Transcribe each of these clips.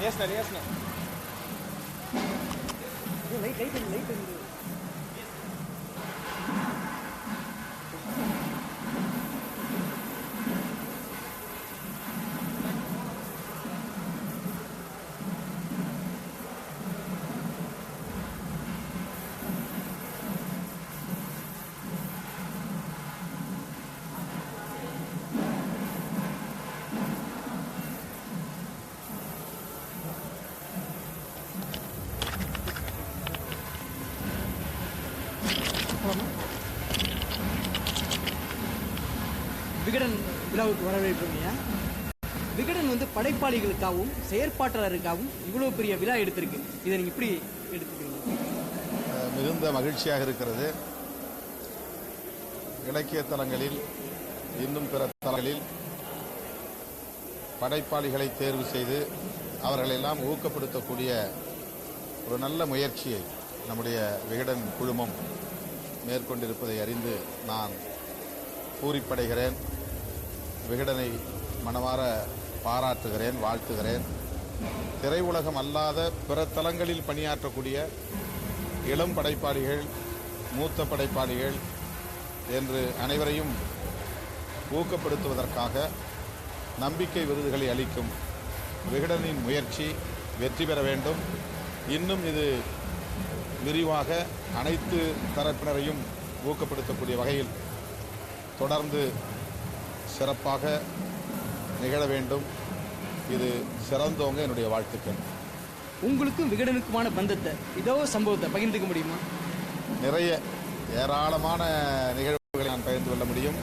Лесно, лесно. Лейт, лейт, лейт, лейт. விகடன் விழாவுக்கு வரவேற்பீங்க விகடன் வந்து படைப்பாளிகளுக்காகவும் செயற்பாட்டாளருக்காகவும் இவ்வளோ பெரிய விழா எடுத்திருக்கு. இதை நீங்கள் இப்படி எடுத்துக்கிறீங்க? மிகுந்த மகிழ்ச்சியாக இருக்கிறது. இலக்கிய தலங்களில் இன்னும் பிற தலங்களில் படைப்பாளிகளை தேர்வு செய்து அவர்களெல்லாம் ஊக்கப்படுத்தக்கூடிய ஒரு நல்ல முயற்சியை நம்முடைய விகடன் குழுமம் மேற்கொண்டிருப்பதை அறிந்து நான் பூரிப்படைகிறேன். விகடனை மனமாற பாராட்டுகிறேன் வாழ்த்துகிறேன். திரையுலகம் அல்லாத பிற தலங்களில் பணியாற்றக்கூடிய இளம் படைப்பாளிகள் மூத்த படைப்பாளிகள் என்று அனைவரையும் ஊக்கப்படுத்துவதற்காக நம்பிக்கை விருதுகளை அளிக்கும் விகடனின் முயற்சி வெற்றி பெற வேண்டும். இன்னும் இது விரிவாக அனைத்து தரப்பினரையும் ஊக்கப்படுத்தக்கூடிய வகையில் தொடர்ந்து சிறப்பாக நிகழ வேண்டும். இது சிறந்தவங்க என்னுடைய வாழ்த்துக்கள். உங்களுக்கும் விகடனுக்குமான பந்தத்தை இதோ சம்பவத்தை பகிர்ந்துக்க முடியுமா? நிறைய ஏராளமான நிகழ்வுகளை நான் பகிர்ந்து கொள்ள முடியும்.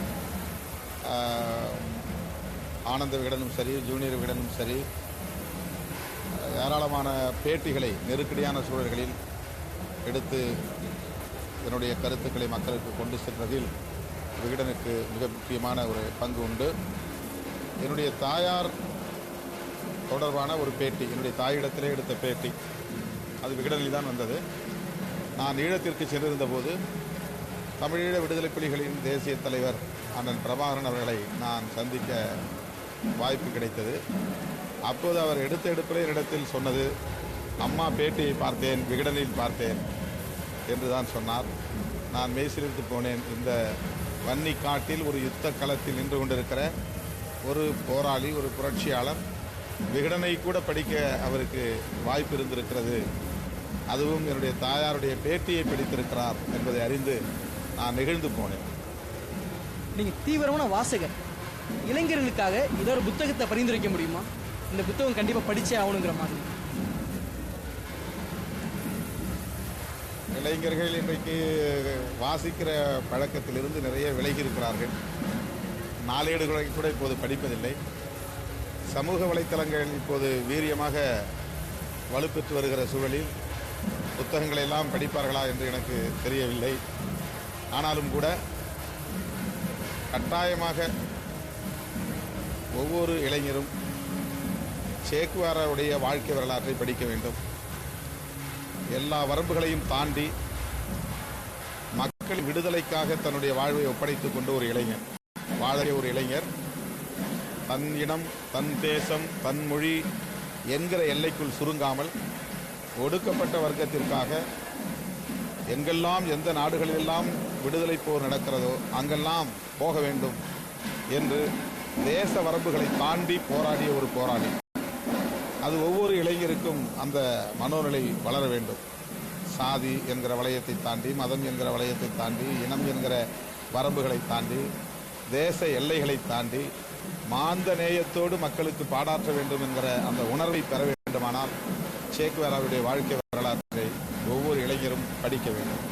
ஆனந்த விகடனும் சரி ஜூனியர் விகடனும் சரி ஏராளமான பேட்டிகளை நெருக்கடியான சூழல்களில் எடுத்து என்னுடைய கருத்துக்களை மக்களுக்கு கொண்டு சென்றதில் விகடனுக்கு மிக முக்கியமான ஒரு பங்கு உண்டு. என்னுடைய தாயார் தொடர்பான ஒரு பேட்டி என்னுடைய தாயிடத்திலே எடுத்த பேட்டி அது விகடனில் தான் வந்தது. நான் ஈழத்திற்கு சென்றிருந்த போது தமிழீழ விடுதலை புலிகளின் தேசிய தலைவர் அண்ணன் பிரபாகரன் அவர்களை நான் சந்திக்க வாய்ப்பு கிடைத்தது. அப்போது அவர் எடுத்த எடுப்பிலே என்னிடத்தில் சொன்னது அம்மா பேட்டியை பார்த்தேன் விகடனில் பார்த்தேன் என்று தான் சொன்னார். நான் மெய்சிலிருந்து போனேன். இந்த வன்னி காட்டில் ஒரு யுத்த களத்தில் நின்று கொண்டிருக்கிற ஒரு போராளி ஒரு புரட்சியாளர் விகடனை கூட படிக்க அவருக்கு வாய்ப்பு இருந்திருக்கிறது. அதுவும் என்னுடைய தாயாருடைய பேட்டியை படித்திருக்கிறார் என்பதை அறிந்து நான் நெகிழ்ந்து போனேன். நீங்கள் தீவிரமான வாசகர். இளைஞர்களுக்காக ஏதோ ஒரு புத்தகத்தை பரிந்துரைக்க முடியுமா? இந்த புத்தகம் கண்டிப்பாக படித்தே ஆகணுங்கிற மாதிரி. இளைஞர்கள் இன்றைக்கு வாசிக்கிற பழக்கத்திலிருந்து நிறைய விலகி இருக்கிறார்கள் நாளேடுகளை கூட இப்போது படிப்பதில்லை. சமூக வலைத்தளங்கள் இப்போது வீரியமாக வலுப்பெற்று வருகிற சூழலில் புத்தகங்களை எல்லாம் படிப்பார்களா என்று எனக்கு தெரியவில்லை. ஆனாலும் கூட கட்டாயமாக ஒவ்வொரு இளைஞரும் சேக்குவாராவுடைய வாழ்க்கை வரலாற்றை படிக்க வேண்டும். எல்லா வரம்புகளையும் தாண்டி மக்கள் விடுதலைக்காக தன்னுடைய வாழ்வை ஒப்படைத்துக் கொண்டு ஒரு இளைஞர். வாழறிய ஒரு இளைஞர். தன் இனம் தன் தேசம் தன் மொழி என்கிற எல்லைக்குள் சுருங்காமல் ஒடுக்கப்பட்ட வர்க்கத்திற்காக எங்கெல்லாம் எந்த நாடுகளிலெல்லாம் விடுதலை போர் நடக்கிறதோ அங்கெல்லாம் போக வேண்டும் என்று தேச வரம்புகளை தாண்டி போராடிய ஒரு போராளி. அது ஒவ்வொரு இளைஞருக்கும் அந்த மனோநிலை வளர வேண்டும். சாதி என்கிற வளையத்தை தாண்டி மதம் என்கிற வளையத்தை தாண்டி இனம் என்கிற வரம்புகளை தாண்டி தேச எல்லைகளை தாண்டி மாந்த நேயத்தோடு மக்களுக்கு பாடாற்ற வேண்டும் என்கிற அந்த உணர்வை பெற வேண்டுமானால் சேக்குவேராவுடைய வாழ்க்கை வரலாற்றை ஒவ்வொரு இளைஞரும் படிக்க வேண்டும்.